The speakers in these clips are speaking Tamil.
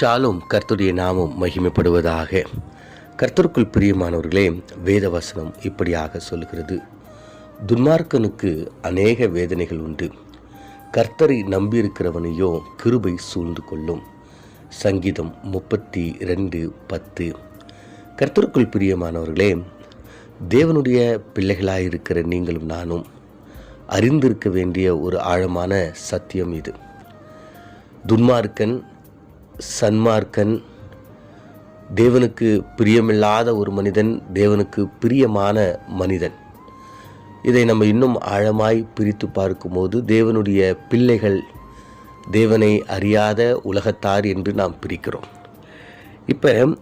ஷாலும் கர்த்துடைய நாமும் மகிமைப்படுவதாக. கர்த்தருக்குள் பிரியமானவர்களே வேதவசனம் இப்படியாக சொல்கிறது துன்மார்க்கனுக்கு அநேக வேதனைகள் உண்டு. கர்த்தரை நம்பியிருக்கிறவனையோ கிருபை சூழ்ந்து கொள்ளும். சங்கீதம் முப்பத்தி ரெண்டு பத்து. கர்த்தருக்குள் பிரியமானவர்களே தேவனுடைய பிள்ளைகளாயிருக்கிற நீங்களும் நானும் அறிந்திருக்க வேண்டிய ஒரு ஆழமான சத்தியம் இது. துன்மார்க்கன் சன்மார்க்கன் தேவனுக்கு பிரியமில்லாத ஒரு மனிதன் தேவனுக்கு பிரியமான மனிதன். இதை நம்ம இன்னும் ஆழமாய் பிரித்து பார்க்கும்போது தேவனுடைய பிள்ளைகள் தேவனை அறியாத உலகத்தார் என்று நாம் பிரிக்கிறோம். இப்போ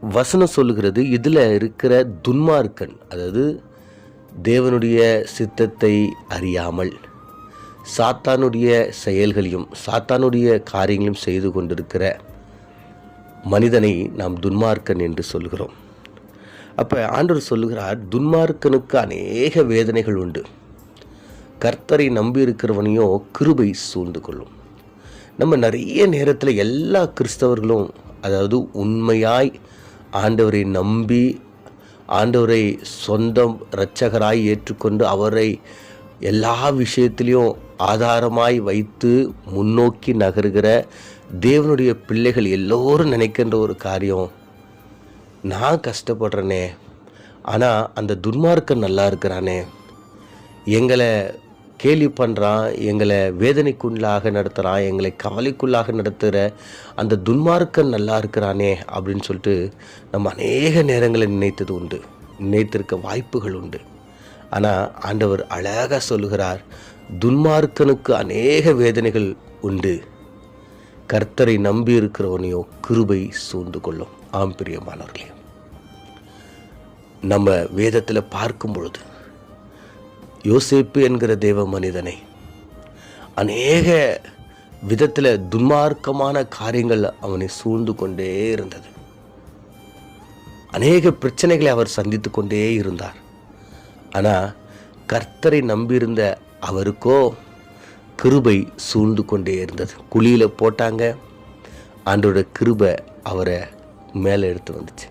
வசனம் சொல்லுகிறது இதில் இருக்கிற துன்மார்க்கன் அதாவது தேவனுடைய சித்தத்தை அறியாமல். சாத்தானுடைய செயல்களையும் சாத்தானுடைய காரியங்களையும் செய்து கொண்டிருக்கிற மனிதனை நாம் துன்மார்க்கன் என்று சொல்கிறோம். அப்போ ஆண்டவர் சொல்லுகிறார் துன்மார்க்கனுக்கு அநேக வேதனைகள் உண்டு. கர்த்தரை நம்பியிருக்கிறவனையோ கிருபை சூழ்ந்து கொள்ளும். நம்ம நிறைய நேரத்தில் எல்லா கிறிஸ்தவர்களும் அதாவது உண்மையாய் ஆண்டவரை நம்பி ஆண்டவரை சொந்தம் இரட்சகராய் ஏற்றுக்கொண்டு அவரை எல்லா விஷயத்திலையும் ஆதாரமாய் வைத்து முன்னோக்கி நகருகிற தேவனுடைய பிள்ளைகள் எல்லோரும் நினைக்கின்ற ஒரு காரியம். நான் கஷ்டப்படுறேனே. ஆனால் அந்த துன்மார்க்கன் நல்லா இருக்கிறானே. எங்களை கேலி பண்ணுறான் எங்களை வேதனைக்குள்ளாக நடத்துகிறான் எங்களை கவலைக்குள்ளாக நடத்துகிற அந்த துன்மார்க்கன் நல்லா இருக்கிறானே அப்படின்னு சொல்லிட்டு நம்ம அநேக நேரங்களில் நினைத்தது உண்டு. நினைத்திருக்க வாய்ப்புகள் உண்டு. ஆனால் ஆண்டவர் அழகாக சொல்லுகிறார் துன்மார்க்கனுக்கு அநேக வேதனைகள் உண்டு. கர்த்தரை நம்பி இருக்கிறவனையோ கிருபை சூழ்ந்து கொள்ளும். ஆம் பிரியமானவர்களே. நம்ம வேதத்தில் பார்க்கும் பொழுது யோசிப்பு என்கிற தேவ மனிதனை அநேக விதத்தில் துன்மார்க்கமான காரியங்கள் அவனை சூழ்ந்து கொண்டே இருந்தது. அநேக பிரச்சனைகளை அவர் சந்தித்து கொண்டே இருந்தார். ஆனால் கர்த்தரை நம்பியிருந்த அவருக்கோ கிருபை சூழ்ந்து கொண்டே இருந்தது. குழியில் போட்டாங்க. ஆண்டோட கிருபை அவரை மேலே எடுத்து வந்துச்சு.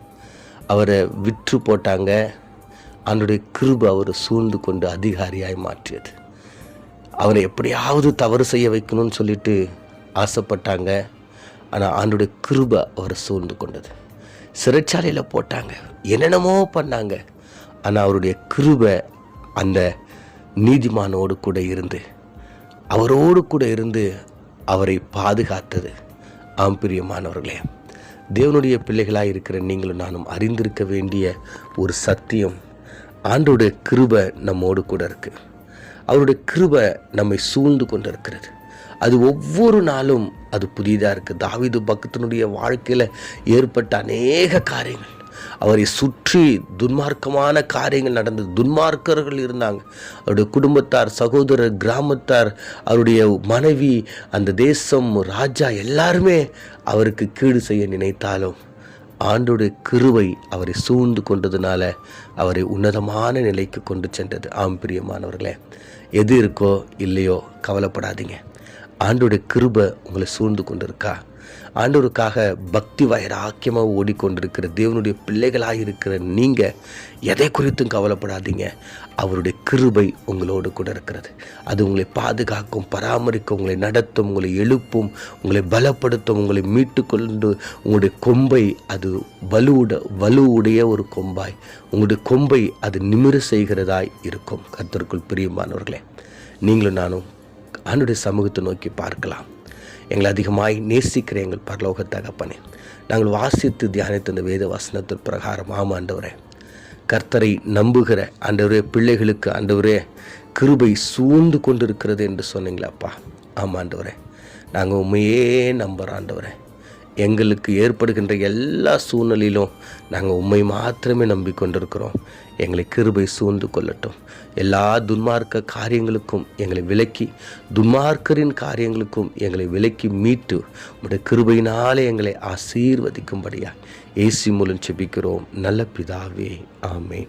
அவரை விற்று போட்டாங்க. ஆண்டுடைய கிருபை அவரை சூழ்ந்து கொண்டு அதிகாரியாய் மாற்றியது. அவரை எப்படியாவது தவறு செய்ய வைக்கணும்னு சொல்லிட்டு ஆசைப்பட்டாங்க. ஆனால் ஆண்டுடைய கிருபை அவரை சூழ்ந்து கொண்டது. சிறைச்சாலையில் போட்டாங்க. என்னென்னமோ பண்ணாங்க. ஆனால் அவருடைய கிருபை அந்த நீதிமானோடு கூட இருந்து அவரோடு கூட இருந்து அவரை பாதுகாத்தது. ஆம்பிரியமானவர்களே தேவனுடைய பிள்ளைகளாக இருக்கிற நீங்களும் நானும் அறிந்திருக்க வேண்டிய ஒரு சத்தியம் ஆண்டோடைய கிருபை நம்மோடு கூட இருக்குது அவருடைய கிருபை நம்மை சூழ்ந்து கொண்டு இருக்கிறது அது ஒவ்வொரு நாளும் அது புதிதாக இருக்குது தாவிது பக்தனுடைய வாழ்க்கையில் ஏற்பட்ட அநேக காரியங்கள். அவரை சுற்றி துன்மார்க்கமான காரியங்கள் நடந்தது. துன்மார்க்கர்கள் இருந்தாங்க. அவருடைய குடும்பத்தார் சகோதரர் கிராமத்தார் அவருடைய மனைவி அந்த தேசம் ராஜா எல்லாருமே அவருக்கு கீடு செய்ய நினைத்தாலும் ஆண்டோடைய கிருவை அவரை சூழ்ந்து கொண்டதுனால அவரை உன்னதமான நிலைக்கு கொண்டு சென்றது. ஆம் பிரியமானவர்களே எது இருக்கோ இல்லையோ கவலைப்படாதீங்க. ஆண்டோடைய கிருபை உங்களை சூழ்ந்து கொண்டு இருக்கா ஆண்டவருக்காக பக்தி வைராக்கியமாக ஓடிக்கொண்டிருக்கிற தேவனுடைய பிள்ளைகளாக இருக்கிற நீங்கள் எதை குறித்தும் கவலைப்படாதீங்க. அவருடைய கிருபை உங்களோடு கூட இருக்கிறது. அது உங்களை பாதுகாக்கும் பராமரிக்கும் உங்களை நடத்தும் உங்களை எழுப்பும் உங்களை பலப்படுத்தும் உங்களை மீட்டு கொண்டு உங்களுடைய கொம்பை அது வலுவுட வலுவுடைய ஒரு கொம்பாய். உங்களுடைய கொம்பை அது நிமிர செய்கிறதாய் இருக்கும். கர்த்தருக்குள் பிரியமானவர்களே நீங்களும் நானும் ஆண்டுடைய சமூகத்தை நோக்கி பார்க்கலாம். எங்களை அதிகமாய் நேசிக்கிற எங்கள் பரலோக தகப்பனே. நாங்கள் வாசித்து தியானித்த இந்த வேத வசனத்தின் பிரகாரம் ஆமாம் ஆண்டவரே. கர்த்தரை நம்புகிற ஆண்டவரே பிள்ளைகளுக்கு ஆண்டவரே கிருபை சூழ்ந்து கொண்டிருக்கிறது என்று சொன்னீங்களாப்பா. ஆமாம் ஆண்டவரே. நாங்கள் உண்மையே நம்புகிறோம் ஆண்டவரே. எங்களுக்கு ஏற்படுகின்ற எல்லா சூழ்நிலையிலும் நாங்கள் உண்மை மாத்திரமே நம்பிக்கொண்டிருக்கிறோம். எங்களை கிருபை சூழ்ந்து கொள்ளட்டும். எல்லா துன்மார்க்க காரியங்களுக்கும் எங்களை விலக்கி துன்மார்க்கரின் காரியங்களுக்கும் எங்களை விலக்கி மீட்டு உடைய கிருபையினாலே எங்களை ஆசீர்வதிக்கும்படியா ஏசி மூலம் செபிக்கிறோம் நல்ல பிதாவே ஆமேன்.